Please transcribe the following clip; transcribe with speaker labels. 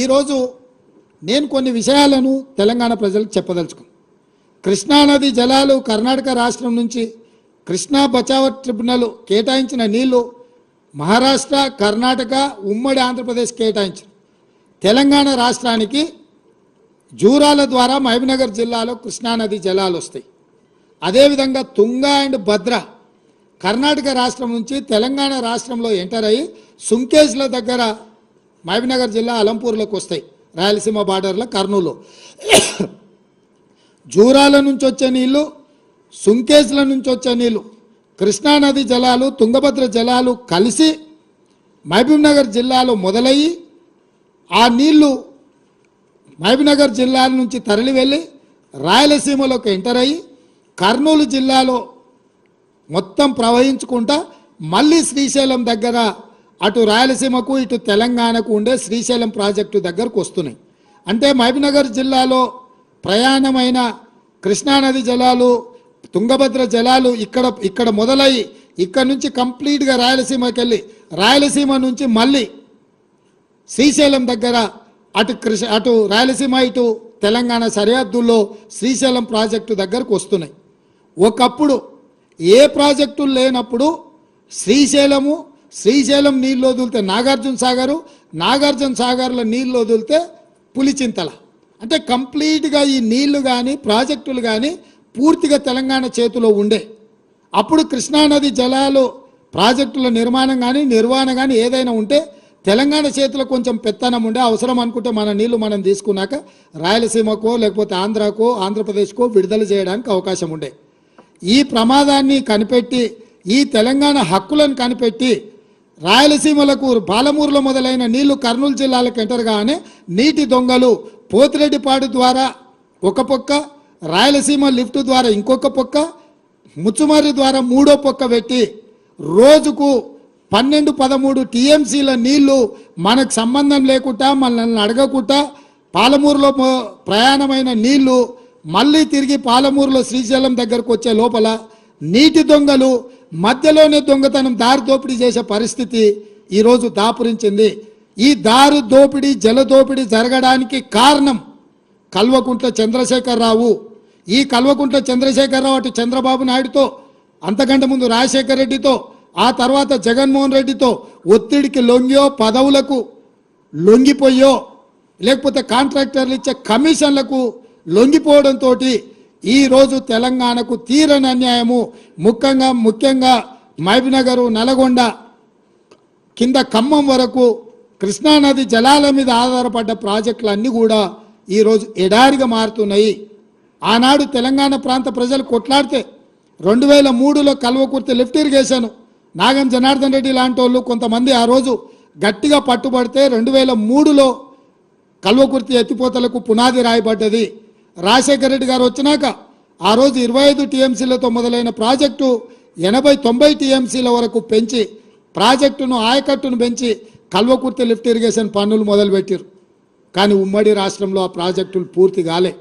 Speaker 1: ఈరోజు నేను కొన్ని విషయాలను తెలంగాణ ప్రజలకు చెప్పదలుచుకున్నాను. కృష్ణానది జలాలు కర్ణాటక రాష్ట్రం నుంచి కృష్ణా బచావ ట్రిబ్యునల్ కేటాయించిన నీళ్ళు మహారాష్ట్ర కర్ణాటక ఉమ్మడి ఆంధ్రప్రదేశ్ కేటాయించారు. తెలంగాణ రాష్ట్రానికి జూరాల ద్వారా మహబూబ్నగర్ జిల్లాలో కృష్ణానది జలాలు వస్తాయి. అదేవిధంగా తుంగ అండ్ భద్ర కర్ణాటక రాష్ట్రం నుంచి తెలంగాణ రాష్ట్రంలో ఎంటర్ అయ్యి సుంకేజ్ల దగ్గర మహబీనగర్ జిల్లా అలంపూర్లోకి వస్తాయి. రాయలసీమ బార్డర్లో కర్నూలు. జూరాల నుంచి వచ్చే నీళ్ళు సుంకేజ్ల నుంచి వచ్చే నీళ్ళు కృష్ణానది జలాలు తుంగభద్ర జలాలు కలిసి మహబూబ్నగర్ జిల్లాలో మొదలయ్యి ఆ నీళ్ళు మహబూబ్నగర్ జిల్లా నుంచి తరలి వెళ్ళి రాయలసీమలోకి ఎంటర్ అయ్యి కర్నూలు జిల్లాలో మొత్తం ప్రవహించుకుంటా మళ్ళీ శ్రీశైలం దగ్గర అటు రాయలసీమకు ఇటు తెలంగాణకు ఉండే శ్రీశైలం ప్రాజెక్టు దగ్గరకు వస్తున్నాయి. అంటే మహబూబ్నగర్ జిల్లాలో ప్రయాణమైన కృష్ణానది జలాలు తుంగభద్ర జలాలు ఇక్కడ ఇక్కడ మొదలై ఇక్కడ నుంచి కంప్లీట్గా రాయలసీమకి వెళ్ళి రాయలసీమ నుంచి మళ్ళీ శ్రీశైలం దగ్గర అటు కృష్ణ అటు రాయలసీమ ఇటు తెలంగాణ సరిహద్దుల్లో శ్రీశైలం ప్రాజెక్టు దగ్గరకు వస్తున్నాయి. ఒకప్పుడు ఏ ప్రాజెక్టులు లేనప్పుడు శ్రీశైలము శ్రీశైలం నీళ్ళు వదిలితే నాగార్జున సాగరు నాగార్జున సాగర్లో నీళ్ళు వదిలితే పులిచింతల. అంటే కంప్లీట్గా ఈ నీళ్ళు కానీ ప్రాజెక్టులు కానీ పూర్తిగా తెలంగాణ చేతిలో ఉండే. అప్పుడు కృష్ణానది జలాలు ప్రాజెక్టుల నిర్మాణం కానీ నిర్వహణ కానీ ఏదైనా ఉంటే తెలంగాణ చేతిలో కొంచెం పెత్తనం ఉండే అవసరం అనుకుంటే మన నీళ్ళు మనం తీసుకున్నాక రాయలసీమకో లేకపోతే ఆంధ్రాకో ఆంధ్రప్రదేశ్కో విడుదల చేయడానికి అవకాశం ఉండే. ఈ ప్రమాదాన్ని కనిపెట్టి ఈ తెలంగాణ హక్కులను కనిపెట్టి రాయలసీమలకు పాలమూరులో మొదలైన నీళ్ళు కర్నూలు జిల్లాలకు ఎంటర్ కాగానే నీటి దొంగలు పోతిరెడ్డిపాడు ద్వారా ఒక పొక్క రాయలసీమ లిఫ్ట్ ద్వారా ఇంకొక పొక్క ముచ్చుమర్రి ద్వారా మూడో పొక్క పెట్టి రోజుకు పన్నెండు పదమూడు టీఎంసీల నీళ్ళు మనకు సంబంధం లేకుండా మనల్ని అడగకుండా పాలమూరులో ప్రయాణమైన నీళ్ళు మళ్ళీ తిరిగి పాలమూరులో శ్రీశైలం దగ్గరకు వచ్చే లోపల నీటి దొంగలు మధ్యలోనే దొంగతనం దారి దోపిడీ చేసే పరిస్థితి ఈరోజు దాపురించింది. ఈ దారి దోపిడీ జల దోపిడీ జరగడానికి కారణం కల్వకుంట్ల చంద్రశేఖరరావు. ఈ కల్వకుంట్ల చంద్రశేఖరరావు అటు చంద్రబాబు నాయుడుతో అంతకంటే ముందు రాజశేఖర రెడ్డితో ఆ తర్వాత జగన్మోహన్ రెడ్డితో ఒత్తిడికి లొంగియో పదవులకు లొంగిపోయో లేకపోతే కాంట్రాక్టర్లు ఇచ్చే కమిషన్లకు లొంగిపోవడంతో ఈరోజు తెలంగాణకు తీరని అన్యాయము ముఖ్యంగా ముఖ్యంగా మహబీనగర్ నల్గొండ కింద ఖమ్మం వరకు కృష్ణానది జలాల మీద ఆధారపడ్డ ప్రాజెక్టులు అన్నీ కూడా ఈరోజు ఎడారిగా మారుతున్నాయి. ఆనాడు తెలంగాణ ప్రాంత ప్రజలు కొట్లాడితే రెండు వేల మూడులో కల్వకుర్తి లిఫ్ట్ ఇరిగేశాను నాగం జనార్దన్ రెడ్డి లాంటి వాళ్ళు కొంతమంది ఆ రోజు గట్టిగా పట్టుబడితే రెండు వేల మూడులో కల్వకుర్తి ఎత్తిపోతలకు పునాది రాయబడ్డది. రాజశేఖర రెడ్డి గారు వచ్చినాక ఆ రోజు ఇరవై ఐదు టీఎంసీలతో మొదలైన ప్రాజెక్టు ఎనభై తొంభై టీఎంసీల వరకు పెంచి ప్రాజెక్టును ఆయకట్టును పెంచి కల్వకుర్తి లిఫ్ట్ ఇరిగేషన్ పనులు మొదలుపెట్టారు కానీ ఉమ్మడి రాష్ట్రంలో ఆ ప్రాజెక్టులు పూర్తి కాలే.